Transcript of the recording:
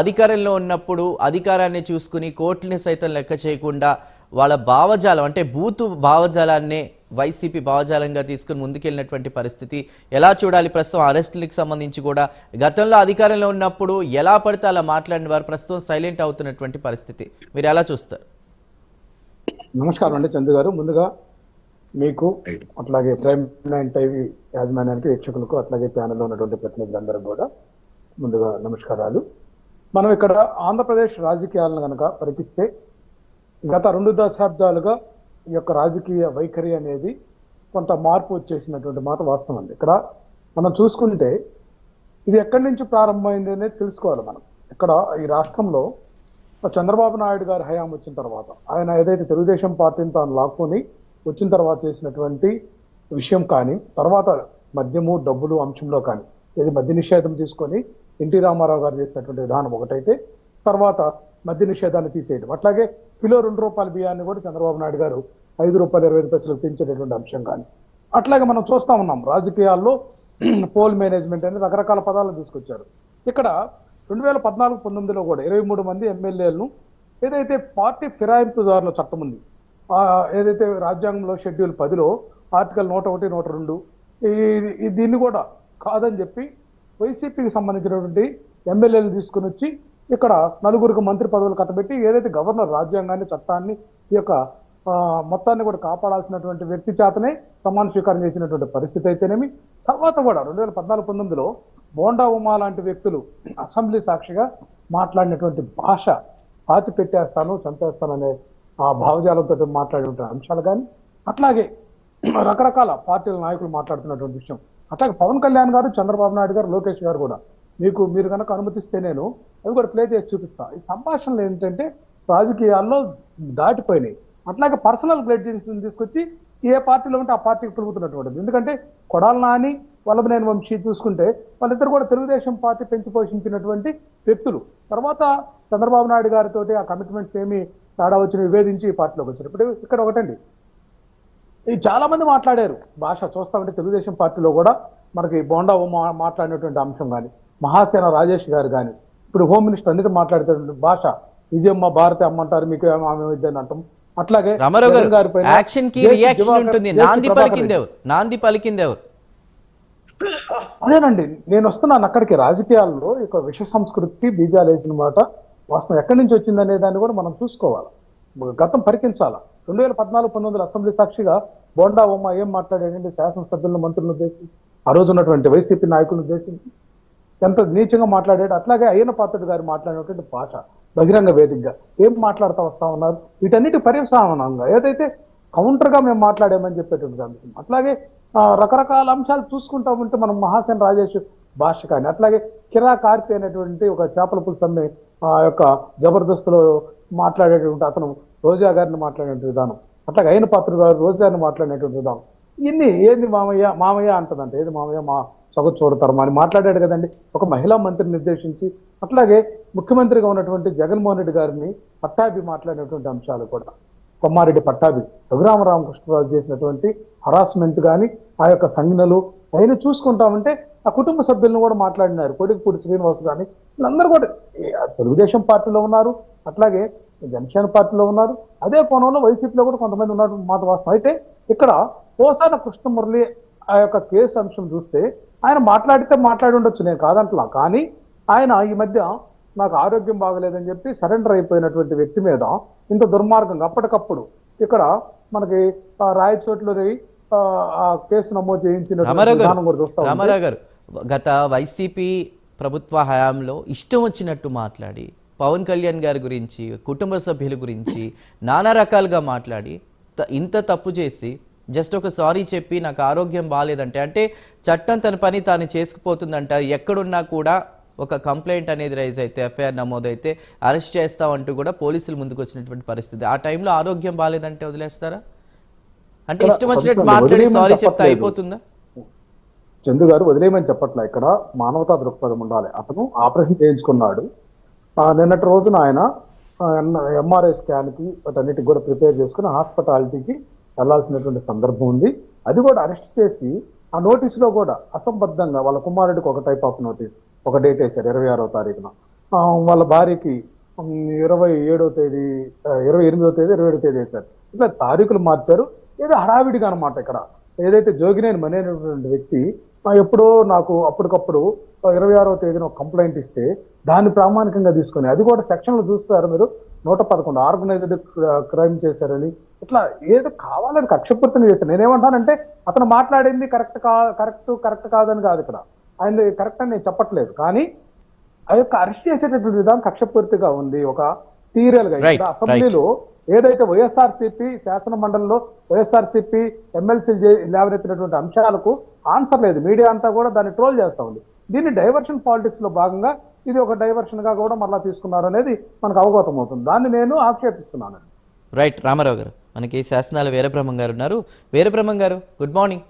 అధికారంలో ఉన్నప్పుడు అధికారాన్ని చూసుకుని కోర్టుని సైతం లెక్క చేయకుండా వాళ్ళ భావజాలం అంటే బూతు భావజాలాన్నే వైసీపీ భావజాలంగా తీసుకుని ముందుకెళ్ళినటువంటి పరిస్థితి ఎలా చూడాలి? ప్రస్తుతం అరెస్టులకు సంబంధించి కూడా గతంలో అధికారంలో ఉన్నప్పుడు ఎలా పడితే అలా మాట్లాడిన వారు ప్రస్తుతం సైలెంట్ అవుతున్నటువంటి పరిస్థితి. మీరు ఎలా చూస్తారు? నమస్కారం అండి చందు గారు. ముందుగా మీకు అట్లాగే ప్రైమ్ నైన్ టీవీ యాజమాన్యానికి వీక్షకులకు అట్లాగే ప్యానెల్లో ఉన్నటువంటి ప్రతినిధులందరూ కూడా ముందుగా నమస్కారాలు. మనం ఇక్కడ ఆంధ్రప్రదేశ్ రాజకీయాలను కనుక పరికిస్తే గత రెండు దశాబ్దాలుగా ఈ యొక్క రాజకీయ వైఖరి అనేది కొంత మార్పు వచ్చేసినటువంటి మాట వాస్తవం అండి. ఇక్కడ మనం చూసుకుంటే ఇది ఎక్కడి నుంచి ప్రారంభమైంది అనేది తెలుసుకోవాలి మనం. ఇక్కడ ఈ రాష్ట్రంలో చంద్రబాబు నాయుడు గారి హయాం వచ్చిన తర్వాత ఆయన ఏదైతే తెలుగుదేశం పార్టీని తాను లాక్కొని వచ్చిన తర్వాత చేసినటువంటి విషయం కానీ తర్వాత మద్యము డబ్బులు అంశంలో కానీ ఇది మద్య నిషేధం తీసుకొని ఎన్టీ రామారావు గారు చేసినటువంటి విధానం ఒకటైతే తర్వాత మద్య నిషేధాన్ని తీసేయడం. అట్లాగే కిలో రెండు రూపాయల బియ్యాన్ని కూడా చంద్రబాబు నాయుడు గారు ఐదు రూపాయలు ఇరవై ఐదు పైసలు పెంచేటటువంటి అంశం కానీ. అట్లాగే మనం చూస్తా ఉన్నాం రాజకీయాల్లో పోల్ మేనేజ్మెంట్ అనేది రకరకాల పదాలను తీసుకొచ్చారు. ఇక్కడ రెండు వేల పద్నాలుగు పంతొమ్మిదిలో కూడా ఇరవై మూడు మంది ఎమ్మెల్యేలను ఏదైతే పార్టీ ఫిరాయింపుదారుల చట్టం ఉంది ఏదైతే రాజ్యాంగంలో షెడ్యూల్ పదిలో ఆర్టికల్ నూట ఒకటి నూట రెండు ఈ దీన్ని కూడా కాదని చెప్పి వైసీపీకి సంబంధించినటువంటి ఎమ్మెల్యేలు తీసుకుని వచ్చి ఇక్కడ నలుగురికి మంత్రి పదవులు కట్టబెట్టి ఏదైతే గవర్నర్ రాజ్యాంగాన్ని చట్టాన్ని ఈ యొక్క మొత్తాన్ని కూడా కాపాడాల్సినటువంటి వ్యక్తి చేతనే సమాన స్వీకారం చేసినటువంటి పరిస్థితి అయితేనేమి తర్వాత కూడా రెండు వేల పద్నాలుగు పంతొమ్మిదిలో బోండా ఉమా లాంటి వ్యక్తులు అసెంబ్లీ సాక్షిగా మాట్లాడినటువంటి భాష పాతి పెట్టేస్తాను చంపేస్తాననే ఆ భావజాలంతో మాట్లాడినటువంటి అంశాలు కానీ అట్లాగే రకరకాల పార్టీల నాయకులు మాట్లాడుతున్నటువంటి విషయం. అట్లాగే పవన్ కళ్యాణ్ గారు చంద్రబాబు నాయుడు గారు లోకేష్ గారు కూడా. మీకు మీరు కనుక అనుమతిస్తే నేను అవి కూడా ప్లే చేసి చూపిస్తా. ఈ సంభాషణలు ఏంటంటే రాజకీయాల్లో దాటిపోయినాయి. అట్లాగే పర్సనల్ గ్రెడ్జెన్స్ తీసుకొచ్చి ఏ పార్టీలో ఉంటే ఆ పార్టీకి పిలుపుతున్నటువంటిది. ఎందుకంటే కొడాల నాని వల్లభనేని వంశీ చూసుకుంటే వాళ్ళిద్దరు కూడా తెలుగుదేశం పార్టీ పెంచి పోషించినటువంటి వ్యక్తులు. తర్వాత చంద్రబాబు నాయుడు గారితో ఆ కమిట్మెంట్స్ ఏమి తేడా వచ్చిన విభేదించి ఈ పార్టీలోకి వచ్చారు ఇప్పుడు ఇక్కడ ఒకటండి. ఇది చాలా మంది మాట్లాడారు. భాష చూస్తామంటే తెలుగుదేశం పార్టీలో కూడా మనకి బోండా ఉమ్మ మాట్లాడినటువంటి అంశం కానీ మహాసేన రాజేష్ గారు కానీ ఇప్పుడు హోమ్ మినిస్టర్ అన్నిటి మాట్లాడుతున్న భాష విజయమ్మ భారతి అమ్మంటారు మీకు ఆమె ఇద్దని అంటాం. అట్లాగే రామారావు జగన్ గారు పైన యాక్షన్కి జేసీ రియాక్షన్ దివాకర్- ఉంటుంది. జేసీ నాంది పలికింది ఎవరు నాంది పలికింది ఎవరు? అదేనండి నేను వస్తున్నాను అక్కడికి. రాజకీయాల్లో యొక్క విష సంస్కృతి బీజాలు వేసిన మాట వాస్తవం ఎక్కడి నుంచి వచ్చిందనే దాన్ని కూడా మనం చూసుకోవాలి. గతం పరికించాలా? రెండు వేల పద్నాలుగు పంతొమ్మిది అసెంబ్లీ సాక్షిగా బోండా బొమ్మ ఏం మాట్లాడాడంటే శాసనసభ్యులను మంత్రులను ఉద్దేశించి ఆ రోజు ఉన్నటువంటి వైసీపీ నాయకులను ఉద్దేశించి ఎంత నీచంగా మాట్లాడాడు. అట్లాగే అయ్యన పాత్రుడు గారు మాట్లాడినటువంటి భాష బహిరంగ వేదికగా ఏం మాట్లాడుతూ వస్తా ఉన్నారు? వీటన్నిటి పర్యవసానంగా ఏదైతే కౌంటర్గా మేము మాట్లాడామని చెప్పేటువంటి అంశం అట్లాగే ఆ, రకరకాల అంశాలు చూసుకుంటా ఉంటే మనం మహాసేన రాజేష్ భాష కానీ అట్లాగే కిరా కార్తి అనేటువంటి ఒక చేపల పులుసు అమ్మే ఆ యొక్క జబర్దస్త్లో మాట్లాడేటువంటి అతను రోజా గారిని మాట్లాడేటువంటి విధానం. అట్లాగే అయిన పాత్ర గారు రోజాని మాట్లాడేటువంటి విధానం. ఇన్ని ఏంది మామయ్య మామయ్య అంటదంట ఏది మామయ్య మా సొగ చూడతారు అని మాట్లాడాడు కదండి. ఒక మహిళా మంత్రిని నిర్దేశించి అట్లాగే ముఖ్యమంత్రిగా ఉన్నటువంటి జగన్మోహన్ రెడ్డి గారిని పట్టాభి మాట్లాడినటువంటి అంశాలు కూడా. కొమ్మారెడ్డి పట్టాభి రఘురామరామకృష్ణరాజు చేసినటువంటి హరాస్మెంట్ కానీ ఆ యొక్క సంజ్ఞలు ఆయన చూసుకుంటామంటే ఆ కుటుంబ సభ్యులను కూడా మాట్లాడినారు. కొడుకుపూడి శ్రీనివాస్ కానీ వీళ్ళందరూ కూడా తెలుగుదేశం పార్టీలో ఉన్నారు. అట్లాగే జనసేన పార్టీలో ఉన్నారు. అదే కోణంలో వైసీపీలో కూడా కొంతమంది ఉన్నారు మాట వాస్తవం. అయితే ఇక్కడ పోసాన కృష్ణమురళి ఆ యొక్క కేసు అంశం చూస్తే ఆయన మాట్లాడితే మాట్లాడి ఉండొచ్చు నేను కాదంటలా కానీ ఆయన ఈ మధ్య నాకు ఆరోగ్యం బాగలేదని చెప్పి సరెండర్ అయిపోయినటువంటి వ్యక్తి మీద ఇంత దుర్మార్గంగా అప్పటికప్పుడు ఇక్కడ మనకి రాయచోట్ల కేసు నమోదు చేయించిన రామారావు గారు గత వైసీపీ ప్రభుత్వ హయాంలో ఇష్టం వచ్చినట్టు మాట్లాడి పవన్ కళ్యాణ్ గారి గురించి కుటుంబ సభ్యుల గురించి నానా రకాలుగా మాట్లాడి ఇంత తప్పు చేసి జస్ట్ ఒక సారీ చెప్పి నాకు ఆరోగ్యం బాగాలేదంటే అంటే చట్టం తన పని తాను చేసుకుపోతుందంటారు ఎక్కడున్నా కూడా ఒక కంప్లైంట్ అనేది రైజ్ అయితే ఎఫ్ఐఆర్ నమోదైతే అరెస్ట్ చేస్తామంటూ కూడా పోలీసులు ముందుకు వచ్చినటువంటి పరిస్థితి. ఆ టైంలో ఆరోగ్యం బాగాలేదంటే వదిలేస్తారా? అంటే ఇష్టం వచ్చినట్టు మాట్లాడి సారీ చెప్తే. అయిపోతుందా? చందు గారు వదిలేయమని చెప్పట్లే. ఇక్కడ మానవతా దృక్పథం ఉండాలి. అతను ఆపరేషన్ చేయించుకున్నాడు. నిన్నటి రోజున ఆయన ఎంఆర్ఐ స్కాన్కి వాటన్నిటికి కూడా ప్రిపేర్ చేసుకుని హాస్పిటాలిటీకి వెళ్ళాల్సినటువంటి సందర్భం ఉంది. అది కూడా అరెస్ట్ చేసి ఆ నోటీసులో కూడా అసంబద్ధంగా వాళ్ళ కుమారుడికి ఒక టైప్ ఆఫ్ నోటీస్ ఒక డేట్ వేశారు ఇరవై ఆరో తారీఖున. వాళ్ళ భార్యకి ఇరవై ఏడో తేదీ ఇరవై ఎనిమిదో తేదీ ఇరవై ఏడో తేదీ వేశారు. ఇట్లా తారీఖులు మార్చారు. ఏదో హడావిడిగా అనమాట ఇక్కడ. ఏదైతే జోగినేని మనీ అనేటువంటి వ్యక్తి ఎప్పుడో నాకు అప్పటికప్పుడు ఇరవై ఆరో తేదీన ఒక కంప్లైంట్ ఇస్తే దాన్ని ప్రామాణికంగా తీసుకొని అది కూడా సెక్షన్లు చూస్తారు మీరు నూట పదకొండు ఆర్గనైజ్డ్ క్రైమ్ చేశారని. ఇట్లా ఏదో కావాలని కక్షపూర్తిని చేస్తారు నేనేమంటానంటే అతను మాట్లాడింది కరెక్ట్ కా కరెక్ట్ కరెక్ట్ కాదని కాదు ఇక్కడ. ఆయన కరెక్ట్ అని నేను చెప్పట్లేదు. కానీ ఆ యొక్క అరెస్ట్ చేసేటటువంటి విధానం కక్షపూర్తిగా ఉంది. ఒక సీరియల్గా అసెంబ్లీలో ఏదైతే వైఎస్ఆర్సీపీ శాసన మండలిలో వైఎస్ఆర్సీపీ ఎమ్మెల్సీ లేవనెత్తినటువంటి అంశాలకు ఆన్సర్ లేదు. మీడియా అంతా కూడా దాన్ని ట్రోల్ చేస్తూ ఉంది. దీన్ని డైవర్షన్ పాలిటిక్స్లో భాగంగా ఇది ఒక డైవర్షన్గా కూడా మరలా తీసుకున్నారు అనేది మనకు అవగతం అవుతుంది. దాన్ని నేను ఆక్షేపిస్తున్నాను రైట్. రామారావు గారు మనకి శాసనాల వీరబ్రహ్మం గారు ఉన్నారు. వీరబ్రహ్మం గారు గుడ్ మార్నింగ్.